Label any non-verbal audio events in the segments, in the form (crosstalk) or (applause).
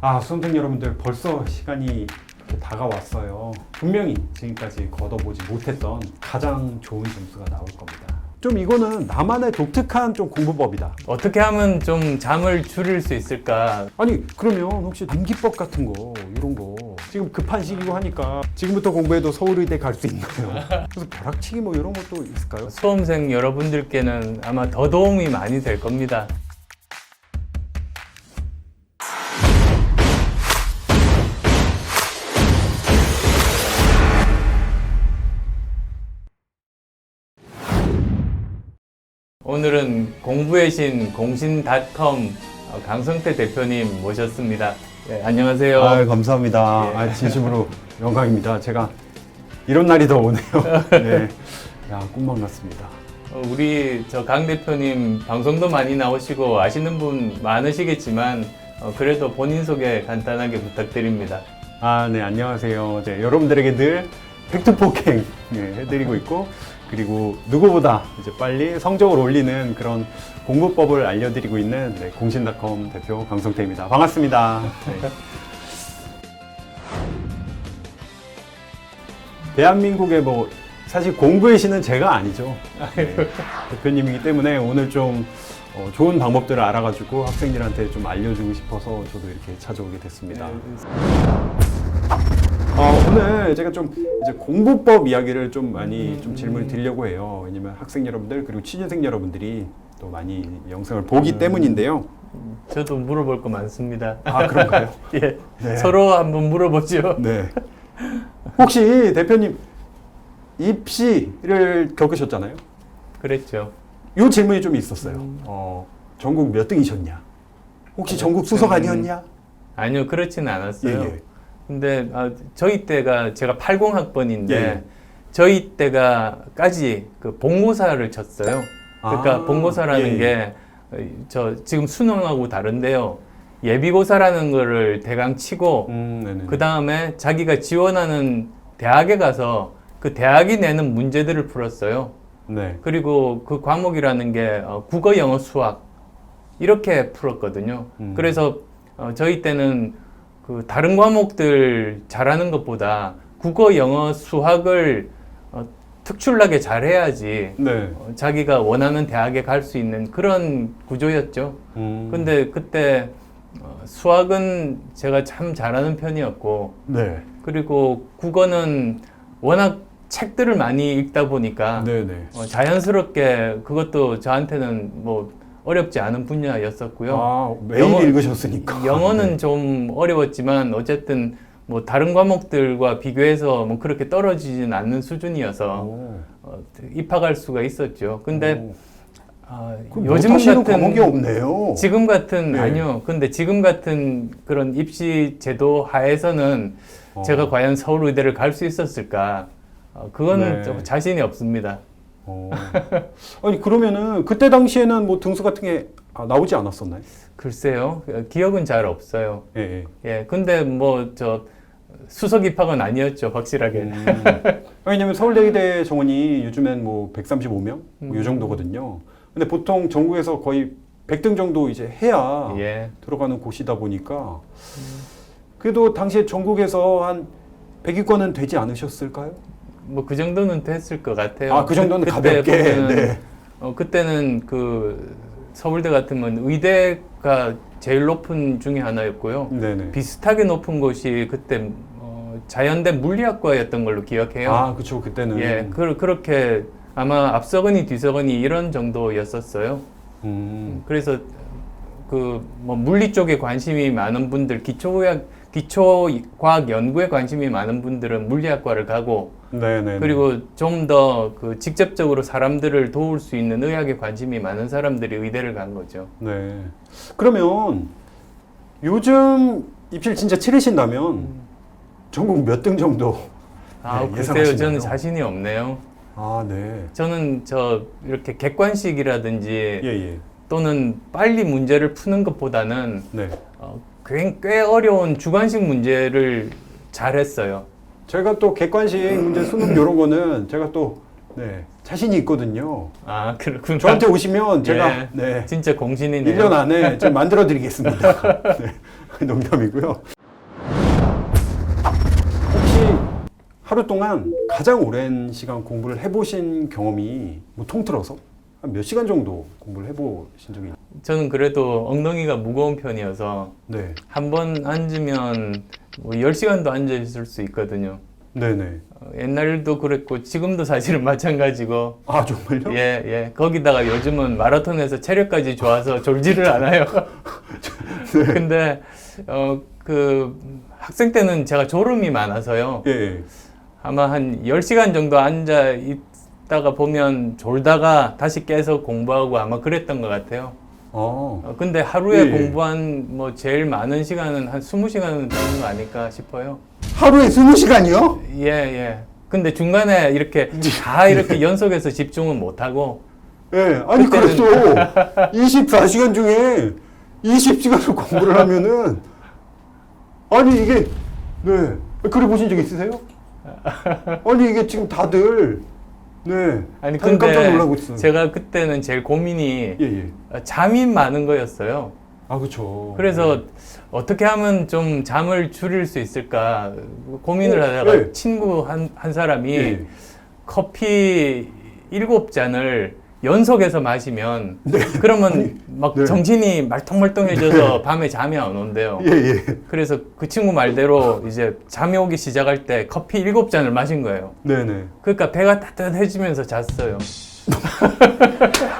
아, 수험생 여러분들 벌써 시간이 다가왔어요. 분명히 지금까지 걷어보지 못했던 가장 좋은 점수가 나올 겁니다. 좀 이거는 나만의 독특한 좀 공부법이다. 어떻게 하면 좀 잠을 줄일 수 있을까? 아니 그러면 혹시 암기법 같은 거 이런 거 지금 급한 시기고 하니까 지금부터 공부해도 서울의대 갈 수 있나요? 그래서 벼락치기 뭐 이런 것도 있을까요? 수험생 여러분들께는 아마 더 도움이 많이 될 겁니다. 공부의 신 공신닷컴 어, 강성태 대표님 모셨습니다. 네, 안녕하세요. 아 감사합니다. 예. 아, 진심으로 영광입니다. 제가 이런 날이 더 오네요. (laughs) 네, 야 꿈만 같습니다. 어, 우리 저 강 대표님 방송도 많이 나오시고 아시는 분 많으시겠지만 어, 그래도 본인 소개 간단하게 부탁드립니다. 아, 네, 안녕하세요. 이제 여러분들에게 늘 팩트 폭행 예, 해드리고 있고, 그리고 누구보다 이제 빨리 성적을 올리는 그런 공부법을 알려드리고 있는 네, 공신닷컴 대표 강성태입니다. 반갑습니다. 네. 대한민국의 뭐 사실 공부의 신은 제가 아니죠. 네, 대표님이기 때문에 오늘 좀 어, 좋은 방법들을 알아가지고 학생들한테 좀 알려주고 싶어서 저도 이렇게 찾아오게 됐습니다. 어, 오늘 제가 좀 이제 공부법 이야기를 좀 많이 좀 질문을 드리려고 해요. 왜냐면 학생 여러분들 그리고 취준생 여러분들이 또 많이 영상을 보기 때문인데요. 저도 물어볼 거 많습니다. 아 그런가요? (laughs) 예, 네. 서로 한번 물어보죠. 네. (laughs) 혹시 대표님 입시를 겪으셨잖아요. 그랬죠. 이 질문이 좀 있었어요. 어, 전국 몇 등이셨냐? 혹시 전국 수석 아니었냐? 아니요, 그렇지는 않았어요. 예, 예. 근데 아, 저희 때가 제가 80학번인데 예, 예. 저희 때가까지 그 본고사를 쳤어요. 그러니까 아, 본고사라는 예, 게저 지금 수능하고 다른데요. 예비고사라는 거를 대강 치고 음. 그 다음에 자기가 지원하는 대학에 가서 그 대학이 내는 문제들을 풀었어요. 네. 그리고 그 과목이라는 게 어, 국어, 영어, 수학 이렇게 풀었거든요. 음. 그래서 어, 저희 때는 그 다른 과목들 잘하는 것보다 국어, 영어, 수학을 어, 특출나게 잘해야지 네. 어, 자기가 원하는 대학에 갈 수 있는 그런 구조였죠. 음, 근데 그때 어, 수학은 제가 참 잘하는 편이었고 네. 그리고 국어는 워낙 책들을 많이 읽다 보니까 네네. 어, 자연스럽게 그것도 저한테는 뭐 어렵지 않은 분야였었고요. 아, 매일 영어- 읽으셨으니까. 영어는 (laughs) 네. 좀 어려웠지만 어쨌든 뭐 다른 과목들과 비교해서 뭐 그렇게 떨어지진 않는 수준이어서 오. 어, 입학할 수가 있었죠. 근데 오. 아, 요즘 같은 과목이 없네요. 지금 같은 네. 아니요. 근데 지금 같은 그런 입시 제도 하에서는 어. 제가 과연 서울 의대를 갈 수 있었을까? 어, 그거는 네. 좀 자신이 없습니다. 어. 아니 그러면은 그때 당시에는 뭐 등수 같은 게 아, 나오지 않았었나요? 글쎄요, 어, 기억은 잘 없어요. 예. 예. 예, 근데 뭐 저 수석 입학은 아니었죠, 확실하게. 음. 왜냐면 서울대의대 정원이 요즘엔 뭐 135명 음. 뭐이 정도거든요. 근데 보통 전국에서 거의 100등 정도 이제 해야 예, 들어가는 곳이다 보니까 그래도 당시에 전국에서 한 100위권은 되지 않으셨을까요? 뭐 그 정도는 됐을 것 같아요. 아, 그 정도는 그때 가볍게. 보면은 네. 어, 그때는 그 서울대 같으면 의대가 제일 높은 중에 하나였고요. 네네. 비슷하게 높은 곳이 그때 어, 자연대 물리학과였던 걸로 기억해요. 아, 그쵸. 그때는. 예, 그, 그렇게 아마 앞서거니 뒤서거니 이런 정도였었어요. 음. 그래서 그 뭐 물리 쪽에 관심이 많은 분들, 기초의학, 기초과학 연구에 관심이 많은 분들은 물리학과를 가고 네네. 그리고 좀 더 그 직접적으로 사람들을 도울 수 있는 의학에 관심이 많은 사람들이 의대를 간 거죠. 네. 그러면 요즘 입시를 진짜 치르신다면 전국 몇 등 정도? 아, 네, 글쎄요, 예상하시나요? 저는 자신이 없네요. 아, 네. 저는 저 이렇게 객관식이라든지 예, 예. 또는 빨리 문제를 푸는 것보다는 네. 어, 꽤, 꽤 어려운 주관식 문제를 잘했어요. 제가 또 객관식 문제 수능 이런 거는 제가 또 네, 자신이 있거든요. 아, 그렇군요. 저한테 오시면 제가 예. 네. 진짜 공신이네요. 1년 안에 (laughs) 좀 만들어 드리겠습니다. 네. (laughs) 농담이고요. 혹시 하루 동안 가장 오랜 시간 공부를 해보신 경험이 뭐 통틀어서 한 몇 시간 정도 공부를 해보신 적이 있나요? 저는 그래도 엉덩이가 무거운 편이어서 네, 한 번 앉으면 뭐 10시간도 앉아 있을 수 있거든요. 네네. 어, 옛날도 그랬고 지금도 사실은 (laughs) 마찬가지고 아 정말요? 예, 예. 거기다가 요즘은 마라톤에서 체력까지 좋아서 졸지를 (laughs) 않아요. 네. (laughs) 근데 어 그 학생 때는 제가 졸음이 많아서요. 예, 예. 아마 한 10시간 정도 앉아 있 다가 보면 졸다가 다시 깨서 공부하고 아마 그랬던 것 같아요. 어, 어, 근데 하루에 예, 예. 공부한 뭐 제일 많은 시간은 한 20시간은 되는 거 아닐까 싶어요. 하루에 20시간이요? 예, 예. 근데 중간에 이렇게 다 이렇게 (laughs) 연속해서 집중은 못 하고 예, 아니 그때는- 그래도 24시간 중에 20시간을 공부를 하면은 아니 이게 네 그래 보신 적 있으세요? (laughs) 아니 이게 지금 다들 네 아니 근데 깜짝 놀라고 있어요. 제가 그때는 제일 고민이 예, 예. 어, 잠이 많은 거였어요. 아 그렇죠. 그래서 어떻게 하면 좀 잠을 줄일 수 있을까 고민을 어, 하다가 네. 친구 한, 한 사람이 예, 예. 커피 일곱 잔을 연속해서 마시면 그러면 아니, 막 네. 정신이 말똥말똥해져서 밤에 잠이 안 온대요. 예, 예. 그래서 그 친구 말대로 이제 잠이 오기 시작할 때 커피 일곱 잔을 마신 거예요. 네, 네. 그러니까 배가 따뜻해지면서 잤어요. (laughs)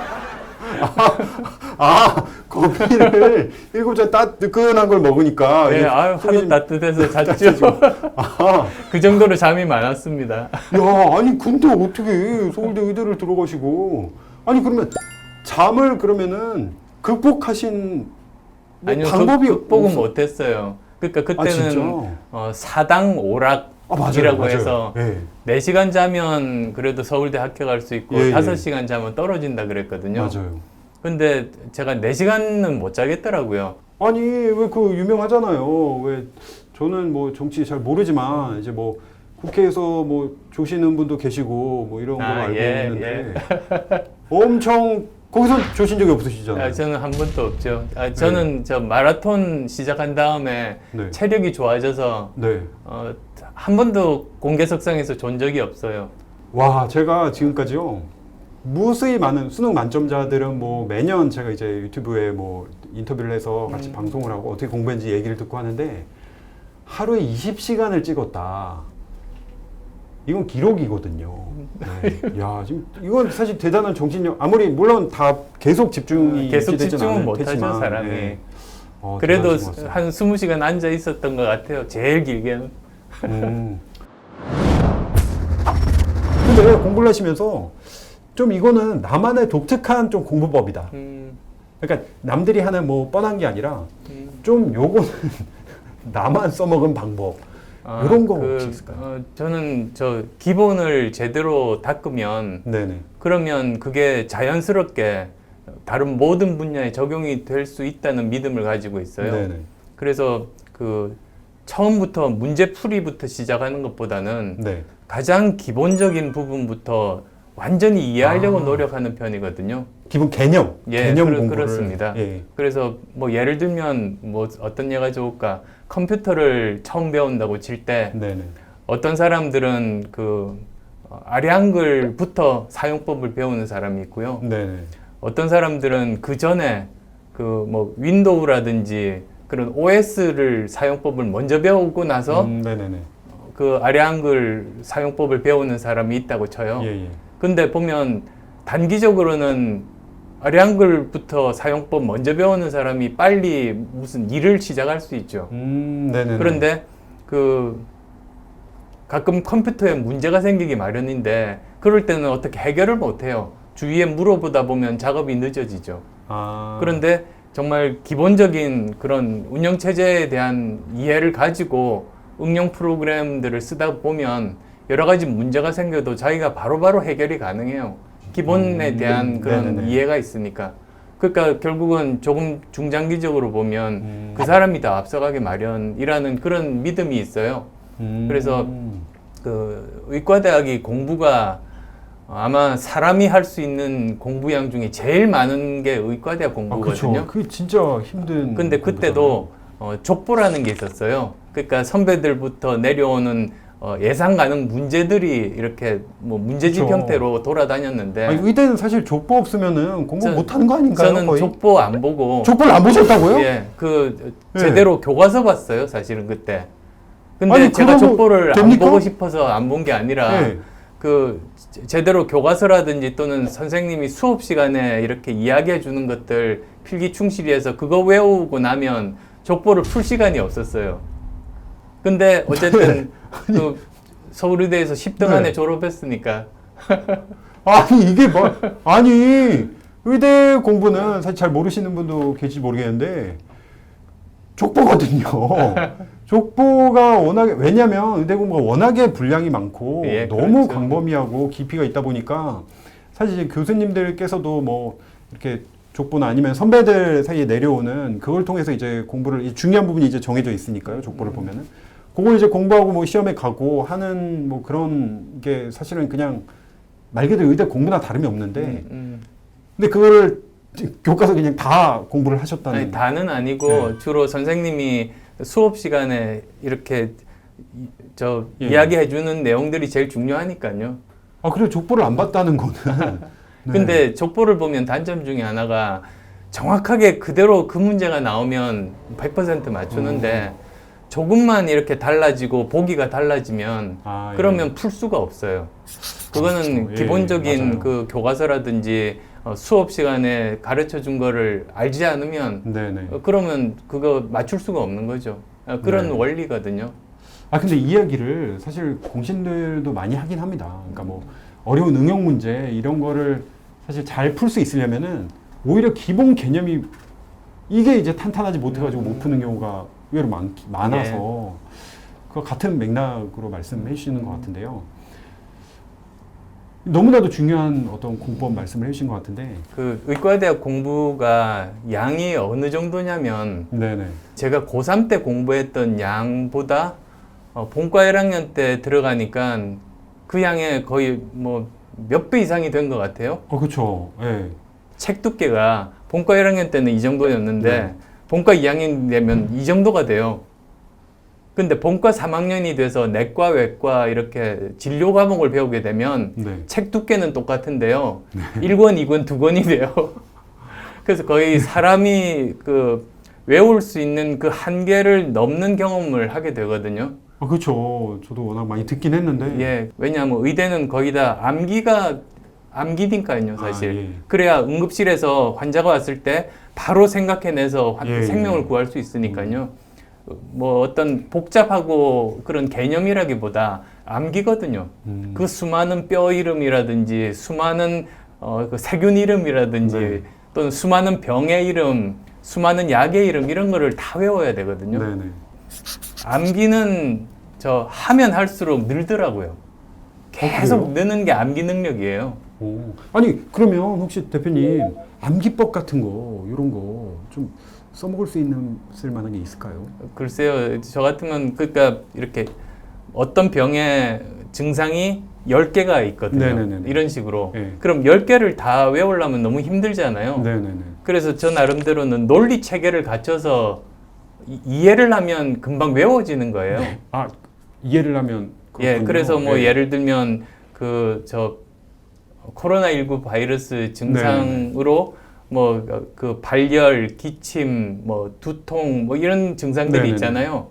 아 커피를 일곱 잔 따끈한 걸 먹으니까 네, 아유, 좀- 따뜻해서 (laughs) 잤죠. (laughs) 아, 그 정도로 잠이 많았습니다. 야, 아니 근데 어떻게 서울대 의대를 들어가시고 아니 그러면 잠을 그러면은 극복하신 뭐 아니요, 방법이 극, 복은 없- 못했어요. 그러니까 아, 그때는 진짜? 어, 사당 오락이라고 아, 맞아요, 맞아요. 해서 예. 4시간 자면 그래도 서울대 합격할 수 있고 예, 예. 5시간 자면 떨어진다 그랬거든요. 맞아요. 근데 제가 4시간은 못 자겠더라고요. 아니 왜 그 유명하잖아요. 왜 저는 뭐 정치 잘 모르지만 이제 뭐 국회에서 뭐 조시는 분도 계시고 뭐 이런 거 아, 알고 예, 있는데 (laughs) 엄청 거기서 조신 적이 없으시잖아요. 아, 저는 한 번도 없죠. 아, 저는 저 마라톤 시작한 다음에 네. 체력이 좋아져서 네. 어, 한 번도 공개석상에서 존 적이 없어요. 와, 제가 지금까지요. 무수히 많은 수능 만점자들은 뭐 매년 제가 이제 유튜브에 뭐 인터뷰를 해서 같이 음. 방송을 하고 어떻게 공부했는지 얘기를 듣고 하는데 하루에 20시간을 찍었다. 이건 기록이거든요. 네. 야, 지금 이건 사실 대단한 정신력. 아무리 물론 다 계속 집중이 계속 유지되진 집중은 못하죠 테지만, 사람이. 네. 어, 그래도. 한 20시간 앉아 있었던 것 같아요. 제일 길게는. 음. 근데 공부를 하시면서 좀 이거는 나만의 독특한 좀 공부법이다. 음, 그러니까 남들이 하는 뭐 뻔한 게 아니라 음. 좀 요거는 (laughs) 나만 써먹은 방법. 아, 이런 거 혹시 있을까요? 어, 저는 저 기본을 제대로 닦으면 네네. 그러면 그게 자연스럽게 다른 모든 분야에 적용이 될 수 있다는 믿음을 가지고 있어요. 네네. 그래서 그 처음부터 문제 풀이부터 시작하는 것보다는 네. 가장 기본적인 부분부터 완전히 이해하려고 아. 노력하는 편이거든요. 기본 개념. 예, 개념 그렇- 공부를. 그렇습니다. 예. 그래서 뭐 예를 들면 뭐 어떤 예가 좋을까? 컴퓨터를 처음 배운다고 칠 때. 어떤 사람들은 그 어, 아량글부터 사용법을 배우는 사람이 있고요. 네네. 어떤 사람들은 그 전에 그 뭐 윈도우라든지 그런 OS를 사용법을 먼저 배우고 나서 음. 그 아량글 사용법을 배우는 사람이 있다고 쳐요. 예, 예. 근데 보면 단기적으로는 아량글부터 사용법 먼저 배우는 사람이 빨리 무슨 일을 시작할 수 있죠. 음. 그런데 그 가끔 컴퓨터에 문제가 생기기 마련인데 그럴 때는 어떻게 해결을 못 해요. 주위에 물어보다 보면 작업이 늦어지죠. 아. 그런데 정말 기본적인 그런 운영 체제에 대한 이해를 가지고 응용 프로그램들을 쓰다 보면 여러 가지 문제가 생겨도 자기가 바로바로 해결이 가능해요. 기본에 음, 대한 네, 그런 네네네. 이해가 있으니까. 그러니까 결국은 조금 중장기적으로 보면 음. 그 사람이 더 앞서가기 마련이라는 그런 믿음이 있어요. 음. 그래서 그 의과대학이 공부가 아마 사람이 할 수 있는 공부량 중에 제일 많은 게 의과대학 아, 공부거든요. 그렇죠. 그게 진짜 힘든. 근데 그때도 어, 족보라는 게 있었어요. 그러니까 선배들부터 내려오는 어, 예상 가능 문제들이 이렇게 뭐 문제집 그쵸. 형태로 돌아다녔는데 아니, 의대는 사실 족보 없으면은 공부 저- 못 하는 거 아닌가요? 저는 거의? 족보 안 보고 족보를 안 보셨다고요? 예, 그 예. 제대로 교과서 봤어요, 사실은 그때. 근데 아니, 제가 그러면 족보를 안 됩니까? 보고 싶어서 안 본 게 아니라 예. 그 제- 제대로 교과서라든지 또는 선생님이 수업 시간에 이렇게 이야기해 주는 것들 필기 충실히 해서 그거 외우고 나면 족보를 풀 시간이 없었어요. 근데 어쨌든 (laughs) 그 서울의대에서 10등 안에 네. 졸업했으니까 (laughs) 아니 이게 뭐 아니 의대 공부는 사실 잘 모르시는 분도 계실지 모르겠는데 족보거든요. (laughs) 족보가 워낙에 왜냐면 의대 공부가 워낙에 분량이 많고 예, 너무 그렇죠. 광범위하고 깊이가 있다 보니까 사실 교수님들께서도 뭐 이렇게 족보나 아니면 선배들 사이에 내려오는 그걸 통해서 이제 공부를 이 중요한 부분이 이제 정해져 있으니까요. 족보를 보면은 그걸 이제 공부하고 뭐 시험에 가고 하는 뭐 그런 게 사실은 그냥 말 그대로 의대 공부나 다름이 없는데 음, 근데 그거를 교과서 그냥 다 공부를 하셨다는 아니, 다는 아니고 네. 주로 선생님이 수업 시간에 이렇게 이- 저 예. 이야기해 주는 내용들이 제일 중요하니까요. 아 그래 족보를 안 봤다는 거는 (laughs) 네. 근데 족보를 보면 단점 중에 하나가 정확하게 그대로 그 문제가 나오면 100% 맞추는데 음. 조금만 이렇게 달라지고 보기가 달라지면 아, 예. 그러면 풀 수가 없어요. 그거는 그렇죠. 예, 기본적인 맞아요. 그 교과서라든지 어, 수업 시간에 가르쳐 준 거를 알지 않으면 네네 어, 그러면 그거 맞출 수가 없는 거죠. 어, 그런 네. 원리거든요. 아 근데 이 이야기를 사실 공신들도 많이 하긴 합니다 그러니까 뭐 어려운 응용 문제 이런 거를 사실 잘 풀 수 있으려면은 오히려 기본 개념이 이게 이제 탄탄하지 못해가지고 못 푸는 경우가 의외로 많, 많아서 그 같은 맥락으로 말씀해 주시는 것 같은데요. 너무나도 중요한 어떤 공법 말씀을 해주신 것 같은데. 그 의과대학 공부가 양이 어느 정도냐면 네네. 제가 고3 때 공부했던 양보다 어, 본과 1학년 때 들어가니까 그 양의 거의 뭐 몇 배 이상이 된 것 같아요. 어, 그쵸. 예. 책 두께가 본과 1학년 때는 이 정도였는데 네. 본과 2학년 되면 이 정도가 돼요. 근데 본과 3학년이 돼서 내과, 외과 이렇게 진료 과목을 배우게 되면 네. 책 두께는 똑같은데요. 1권, 2권, 2권이 돼요. (laughs) 그래서 거의 사람이 그 외울 수 있는 그 한계를 넘는 경험을 하게 되거든요. 아, 그쵸. 저도 워낙 많이 듣긴 했는데. 예. 왜냐하면 의대는 거의 다 암기가 암기니까요, 아, 사실. 예. 그래야 응급실에서 환자가 왔을 때 바로 생각해내서 환- 예, 생명을 예. 구할 수 있으니까요. 뭐 어떤 복잡하고 그런 개념이라기보다 암기거든요. 음. 그 수많은 뼈 이름이라든지 수많은 어, 그 세균 이름이라든지 네. 또는 수많은 병의 이름, 수많은 약의 이름 이런 거를 다 외워야 되거든요. 네네. 암기는 저 하면 할수록 늘더라고요. 계속 그래요? 느는 게 암기 능력이에요. 오. 아니, 그러면 혹시 대표님, 암기법 같은 거, 이런 거 좀 써먹을 수 있는, 쓸 만한 게 있을까요? 글쎄요, 저 같으면 그러니까 이렇게 어떤 병의 증상이 10개가 있거든요. 네네네네. 이런 식으로. 네. 그럼 10개를 다 외우려면 너무 힘들잖아요. 네네네. 그래서 저 나름대로는 논리 체계를 갖춰서 이- 이해를 하면 금방 외워지는 거예요. 아, 이해를 하면. 예, 그렇군요. 그래서 뭐 예. 예를 들면 그 저 코로나 19 바이러스 증상으로 뭐그 발열, 기침, 뭐 두통 뭐 이런 증상들이 네네네. 있잖아요.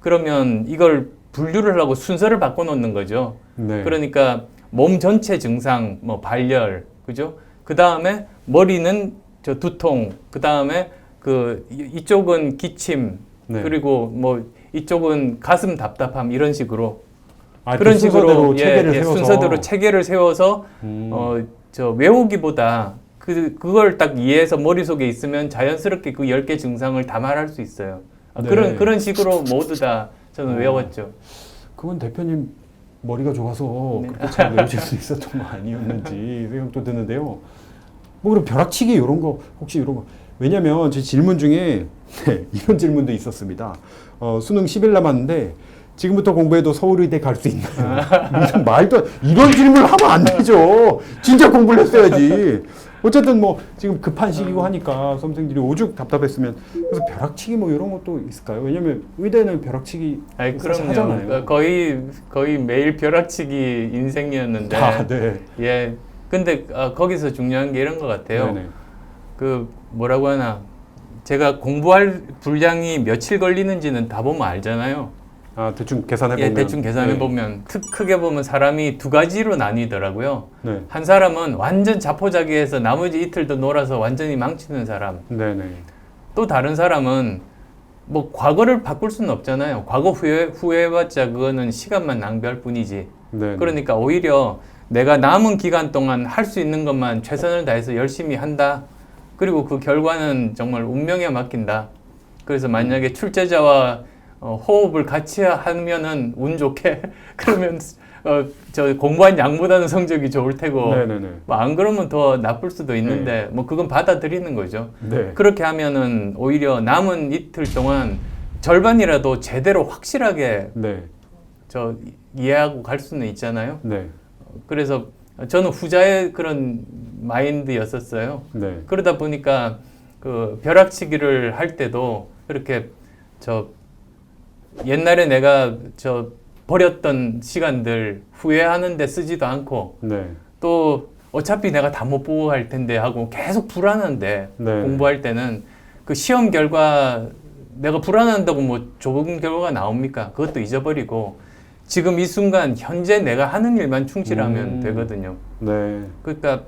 그러면 이걸 분류를 하고 순서를 바꿔 놓는 거죠. 네. 그러니까 몸 전체 증상, 뭐 발열, 그죠? 그 다음에 머리는 저 두통, 그 다음에 그 이- 이쪽은 기침, 네. 그리고 뭐 이쪽은 가슴 답답함 이런 식으로 아, 그런 그 식으로 순서대로 예, 체계를 예, 세워서. 순서대로 체계를 세워서 음. 어저 외우기보다 그 그걸 딱 이해해서 머릿속에 있으면 자연스럽게 그 10개 증상을 다 말할 수 있어요. 아, 네. 그런 그런 식으로 모두 다 저는 어. 외웠죠. 그건 대표님 머리가 좋아서 네. 그렇게 잘 외우실 수 있었던 거 아니었는지 (laughs) 생각도 드는데요. 뭐 그럼 벼락치기 이런 거 혹시 이런 거 왜냐면 제 질문 중에 (laughs) 네, 이런 질문도 있었습니다. 어, 수능 10일 남았는데 지금부터 공부해도 서울의대 갈 수 있나요? 무슨 말도 안- 이런 질문을 하면 안 되죠. 진짜 공부를 했어야지. 어쨌든 뭐 지금 급한 시기고 하니까 수험생들이 오죽 답답했으면 그래서 벼락치기 뭐 이런 것도 있을까요? 왜냐면 의대는 벼락치기 아니 사실 그럼요. 하잖아요. 어, 거의 거의 매일 벼락치기 인생이었는데. 아, 네. 예. 근데 어, 거기서 중요한 게 이런 것 같아요. 네네. 그 뭐라고 하나 제가 공부할 분량이 며칠 걸리는지는 다 보면 알잖아요. 아 대충 계산해 예, 보면 대충 계산해 보면 트- 크게 보면 사람이 두 가지로 나뉘더라고요. 네. 한 사람은 완전 자포자기해서 나머지 이틀도 놀아서 완전히 망치는 사람. 네 네. 또 다른 사람은 뭐 과거를 바꿀 수는 없잖아요. 과거 후회 후회해봤자 그거는 시간만 낭비할 뿐이지. 네. 그러니까 오히려 내가 남은 기간 동안 할 수 있는 것만 최선을 다해서 열심히 한다. 그리고 그 결과는 정말 운명에 맡긴다. 그래서 만약에 출제자와 어, 호흡을 같이 하면은 운 좋게 (laughs) 그러면 어, 저 공부한 양보다는 성적이 좋을 테고. 뭐 안 그러면 더 나쁠 수도 있는데 뭐 그건 받아들이는 거죠. 네. 그렇게 하면은 오히려 남은 이틀 동안 절반이라도 제대로 확실하게 네. 저 이해하고 갈 수는 있잖아요. 네. 그래서 저는 후자의 그런 마인드였었어요. 네. 그러다 보니까 그 벼락치기를 할 때도 이렇게 저 옛날에 내가 저 버렸던 시간들 후회하는데 쓰지도 않고 네. 또 어차피 내가 다 못 보고 갈 텐데 하고 계속 불안한데 네. 공부할 때는 그 시험 결과 내가 불안한다고 뭐 좋은 결과가 나옵니까? 그것도 잊어버리고 지금 이 순간 현재 내가 하는 일만 충실하면 음. 되거든요. 네. 그러니까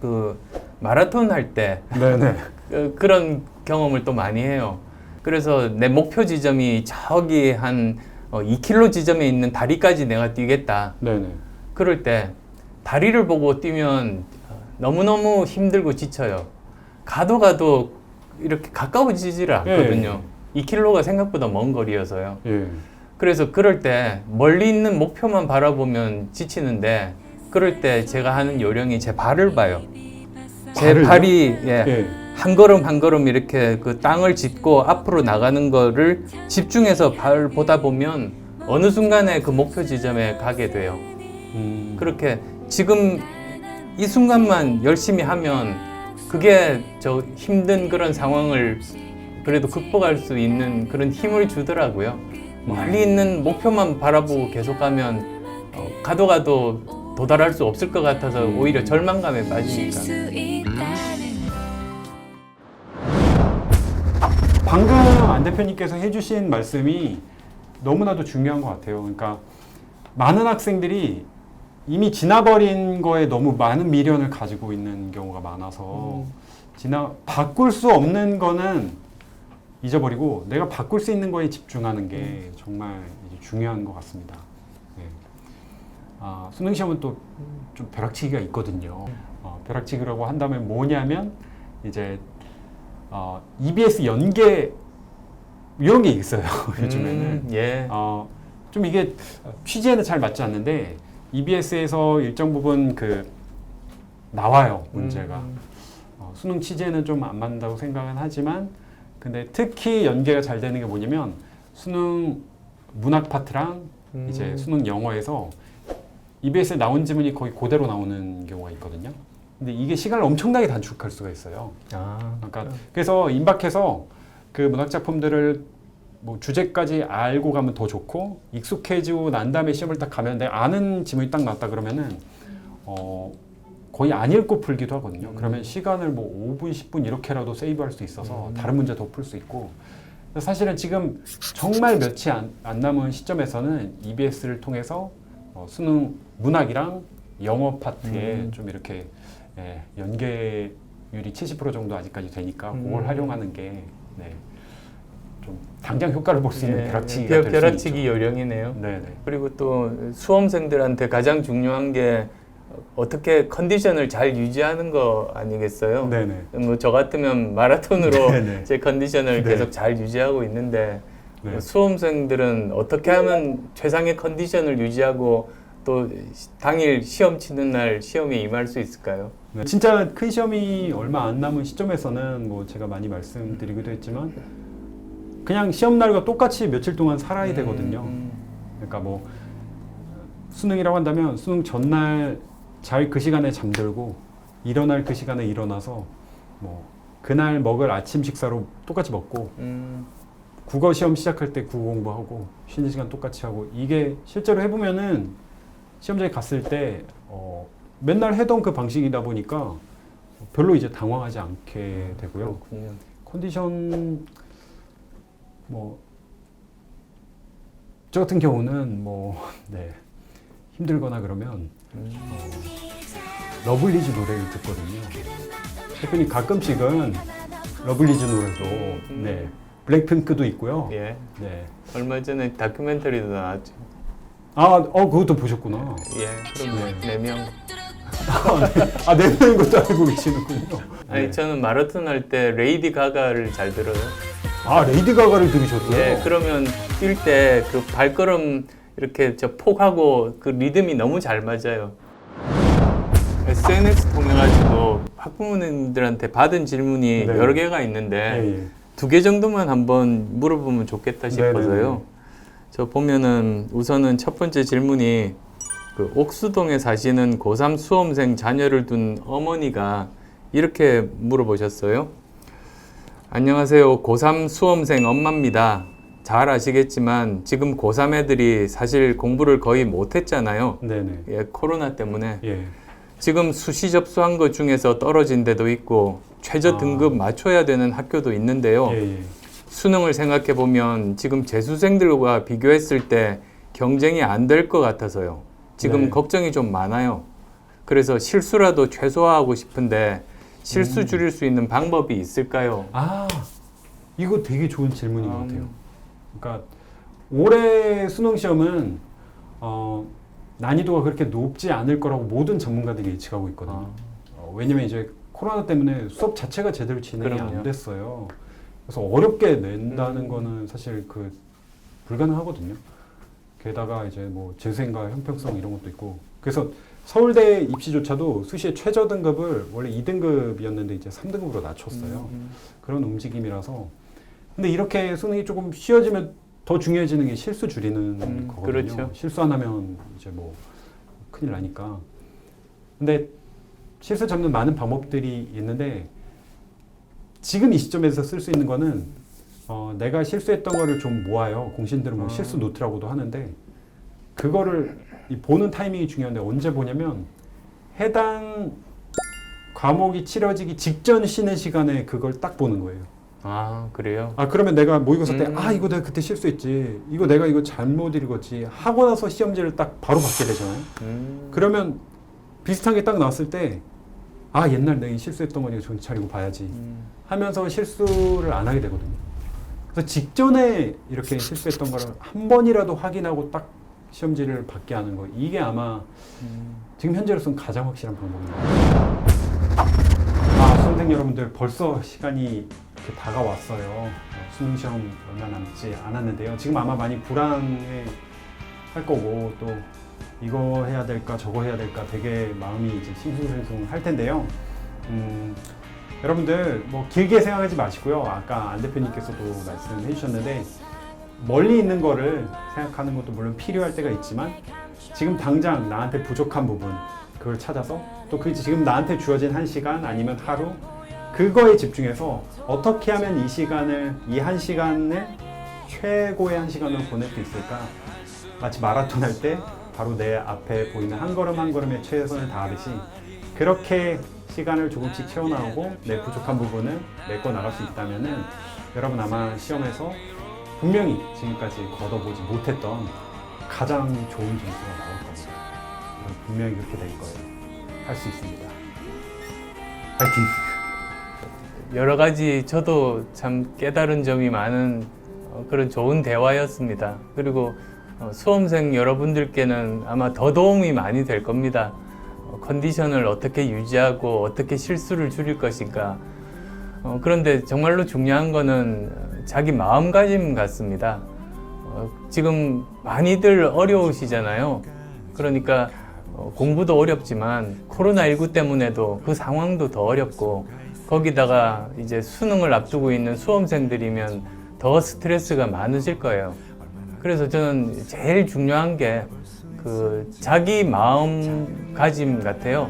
그 마라톤 할때 네네. (laughs) 그, 그런 경험을 또 많이 해요. 그래서 내 목표 지점이 저기 한 어, 2km 지점에 있는 다리까지 내가 뛰겠다. 네네. 그럴 때 다리를 보고 뛰면 너무너무 힘들고 지쳐요. 가도 가도 이렇게 가까워지지를 않거든요. 2km가 생각보다 먼 거리여서요. 예. 그래서 그럴 때 멀리 있는 목표만 바라보면 지치는데 그럴 때 제가 하는 요령이 제 발을 봐요. 제 발을요? 발이 예, 예. 한 걸음 한 걸음 이렇게 그 땅을 짚고 앞으로 나가는 거를 집중해서 발 보다 보면 어느 순간에 그 목표 지점에 가게 돼요. 음. 그렇게 지금 이 순간만 열심히 하면 그게 저 힘든 그런 상황을 그래도 극복할 수 있는 그런 힘을 주더라고요. 멀리 있는 목표만 바라보고 계속 가면 어, 가도 가도 도달할 수 없을 것 같아서 오히려 절망감에 빠지니까. 안 대표님께서 해주신 말씀이 너무나도 중요한 것 같아요. 그러니까 많은 학생들이 이미 지나버린 거에 너무 많은 미련을 가지고 있는 경우가 많아서 지나 바꿀 수 없는 거는 잊어버리고 내가 바꿀 수 있는 거에 집중하는 게 정말 이제 중요한 것 같습니다. 네. 아, 수능 시험은 또 좀 벼락치기가 있거든요. 어, 벼락치기라고 한다면 뭐냐면 이제 어, EBS 연계 이런 게 있어요. (laughs) 요즘에는 음, 예. 어, 좀 이게 취지에는 잘 맞지 않는데 EBS에서 일정 부분 그 나와요 문제가 음, 어, 수능 취지에는 좀 안 맞는다고 생각은 하지만 근데 특히 연계가 잘 되는 게 뭐냐면 수능 문학 파트랑 음. 이제 수능 영어에서 EBS에 나온 지문이 거의 그대로 나오는 경우가 있거든요. 근데 이게 시간을 엄청나게 단축할 수가 있어요. 아, 그러니까 그래서 임박해서 그 문학 작품들을 뭐 주제까지 알고 가면 더 좋고 익숙해지고 난 다음에 시험을 딱 가면 내가 아는 지문이 딱 나왔다 그러면은 어 거의 안 읽고 풀기도 하거든요. 그러면 시간을 뭐 5분, 10분 이렇게라도 세이브할 수 있어서 다른 문제 더 풀 수 있고 사실은 지금 정말 며칠 안, 안 남은 시점에서는 EBS를 통해서 어, 수능 문학이랑 영어 파트에 음. 좀 이렇게 예, 연계율이 70% 정도 아직까지 되니까 음. 그걸 활용하는 게 네, 좀 당장 효과를 볼 수 있는 예, 벼락치기가 벼- 될수 벼락치기. 요령이네요. 네 네. 그리고 또 수험생들한테 가장 중요한 게 어떻게 컨디션을 잘 유지하는 거 아니겠어요? 네네. 뭐 저 같으면 마라톤으로 네네. (laughs) 제 컨디션을 네. 계속 잘 유지하고 있는데 네. 뭐 수험생들은 어떻게 하면 최상의 컨디션을 유지하고 또 당일 시험 치는 날 시험에 임할 수 있을까요? 네, 진짜 큰 시험이 얼마 안 남은 시점에서는 뭐 제가 많이 말씀드리기도 했지만 그냥 시험 날과 똑같이 며칠 동안 살아야 되거든요. 음, 그러니까 뭐 수능이라고 한다면 수능 전날 잘 그 시간에 잠들고 일어날 그 시간에 일어나서 뭐 그날 먹을 아침 식사로 똑같이 먹고 음, 국어 시험 시작할 때 국어 공부하고 쉬는 시간 똑같이 하고 이게 실제로 해보면은 시험장에 갔을 때 어, 맨날 해던 그 방식이다 보니까 별로 이제 당황하지 않게 되고요. 그렇군요. 컨디션 뭐 저 같은 경우는 뭐 (laughs) 네, 힘들거나 그러면 음, 어, 러블리즈 노래를 듣거든요. 대표님 가끔씩은 러블리즈 노래도 음. 네 블랙핑크도 있고요. 예. 네. 얼마 전에 다큐멘터리도 나왔죠. 아, 어 그것도 보셨구나. 예, 그럼 네. 네 명. 아, 네 명인 것도 알고 계시는군요. 아니 네. 저는 마라톤 할 때 레이디 가가를 잘 들어요. 아, 레이디 가가를 들으셨어요? 예, 그러면 뛸 때 그 발걸음 이렇게 저 폭하고 그 리듬이 너무 잘 맞아요. SNS 통해 가지고 학부모님들한테 받은 질문이 네. 여러 개가 있는데 예, 예. 두 개 정도만 한번 물어보면 좋겠다 싶어서요. 저 보면은 우선은 첫 번째 질문이 그 옥수동에 사시는 고3 수험생 자녀를 둔 어머니가 이렇게 물어보셨어요. 안녕하세요. 고3 수험생 엄마입니다. 잘 아시겠지만 지금 고3 애들이 사실 공부를 거의 못했잖아요. 네네. 예, 코로나 때문에. 예. 지금 수시 접수한 것 중에서 떨어진 데도 있고 최저 아. 등급 맞춰야 되는 학교도 있는데요. 예, 예. 수능을 생각해 보면 지금 재수생들과 비교했을 때 경쟁이 안 될 것 같아서요. 지금 네. 걱정이 좀 많아요. 그래서 실수라도 최소화하고 싶은데 실수 음. 줄일 수 있는 방법이 있을까요? 아, 이거 되게 좋은 질문인 것 음. 같아요. 그러니까 올해 수능 시험은 어, 난이도가 그렇게 높지 않을 거라고 모든 전문가들이 예측하고 있거든요. 아, 어, 왜냐면 이제 코로나 때문에 수업 자체가 제대로 진행이 그럼요. 안 됐어요. 그래서 어렵게 낸다는 음. 거는 사실 그 불가능하거든요. 게다가 이제 뭐 재수생과 형평성 이런 것도 있고 그래서 서울대 입시조차도 수시의 최저 등급을 원래 2등급이었는데 이제 3등급으로 낮췄어요. 음, 그런 움직임이라서 근데 이렇게 수능이 조금 쉬워지면 더 중요해지는 게 실수 줄이는 음, 거거든요. 그렇죠. 실수 안 하면 이제 뭐 큰일 나니까. 근데 실수 잡는 많은 방법들이 있는데 지금 이 시점에서 쓸 수 있는 거는 어, 내가 실수했던 거를 좀 모아요. 공신들은 뭐 아. 실수 노트라고도 하는데 그거를 이 보는 타이밍이 중요한데 언제 보냐면 해당 과목이 치러지기 직전 쉬는 시간에 그걸 딱 보는 거예요. 아 그래요? 아 그러면 내가 모의고사 때 음. 아 이거 내가 그때 실수했지 이거 내가 이거 잘못 읽었지 하고 나서 시험지를 딱 바로 받게 되잖아요 음, 그러면 비슷한 게 딱 나왔을 때 아 옛날 내가 이 실수했던 거니까 정신 차리고 봐야지 음, 하면서 실수를 안 하게 되거든요 그래서 직전에 이렇게 실수했던 거를 한 번이라도 확인하고 딱 시험지를 받게 하는 거 이게 아마 음. 지금 현재로서는 가장 확실한 방법입니다. 아, 수험생 여러분들 벌써 시간이 다가왔어요. 어, 수능 시험 얼마 남지 않았는데요. 지금 아마 많이 불안해 할 거고 또 이거 해야 될까 저거 해야 될까 되게 마음이 이제 싱숭생숭 할 텐데요. 음, 여러분들 뭐 길게 생각하지 마시고요. 아까 안 대표님께서도 말씀해 주셨는데 멀리 있는 거를 생각하는 것도 물론 필요할 때가 있지만 지금 당장 나한테 부족한 부분 그걸 찾아서 또 그 지금 나한테 주어진 한 시간 아니면 하루 그거에 집중해서 어떻게 하면 이 시간을 이 한 시간을 최고의 한 시간으로 보낼 수 있을까 마치 마라톤 할때 바로 내 앞에 보이는 한 걸음 한 걸음에 최선을 다하듯이 그렇게 시간을 조금씩 채워나오고 내 부족한 부분을 메꿔 나갈 수 있다면은 여러분 아마 시험에서 분명히 지금까지 걷어보지 못했던 가장 좋은 점수가 나올 겁니다. 분명히 그렇게 될 거예요. 할 수 있습니다. 파이팅! 여러 가지 저도 참 깨달은 점이 많은 어, 그런 좋은 대화였습니다. 그리고 어, 수험생 여러분들께는 아마 더 도움이 많이 될 겁니다. 어, 컨디션을 어떻게 유지하고 어떻게 실수를 줄일 것인가. 어, 그런데 정말로 중요한 거는 어, 자기 마음가짐 같습니다. 어, 지금 많이들 어려우시잖아요. 그러니까 어, 공부도 어렵지만 코로나19 때문에도 그 상황도 더 어렵고 거기다가 이제 수능을 앞두고 있는 수험생들이면 더 스트레스가 많으실 거예요. 그래서 저는 제일 중요한 게 그 자기 마음가짐 같아요.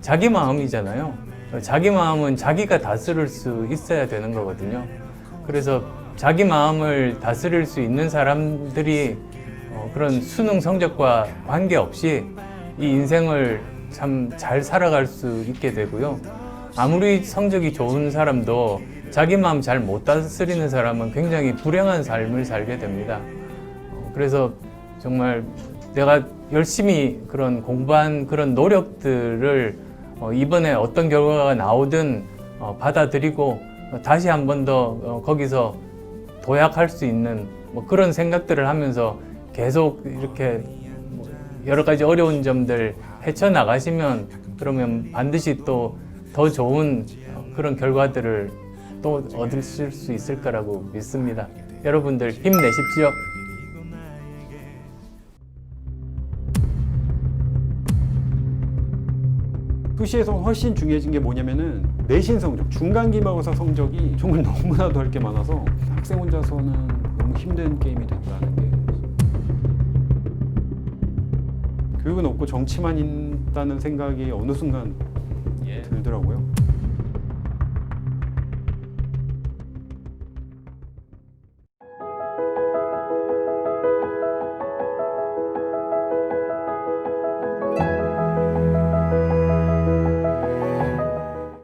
자기 마음이잖아요. 자기 마음은 자기가 다스릴 수 있어야 되는 거거든요. 그래서 자기 마음을 다스릴 수 있는 사람들이 어, 그런 수능 성적과 관계없이 이 인생을 참 잘 살아갈 수 있게 되고요. 아무리 성적이 좋은 사람도 자기 마음 잘 못 다스리는 사람은 굉장히 불행한 삶을 살게 됩니다. 어, 그래서 정말 내가 열심히 그런 공부한 그런 노력들을 어, 이번에 어떤 결과가 나오든 어, 받아들이고 어, 다시 한 번더 어, 거기서 도약할 수 있는 뭐 그런 생각들을 하면서 계속 이렇게 뭐 여러 가지 어려운 점들 헤쳐 나가시면 그러면 반드시 또 더 좋은 어, 그런 결과들을 또 얻으실 수 있을 거라고 믿습니다. 여러분들 힘내십시오. 수시에서 훨씬 중요해진 게 뭐냐면은 내신 성적, 중간 기말고사 성적이 정말 너무나도 할 게 많아서 학생 혼자서는 너무 힘든 게임이 됐다는 게 교육은 없고 정치만 있다는 생각이 어느 순간 들더라고요.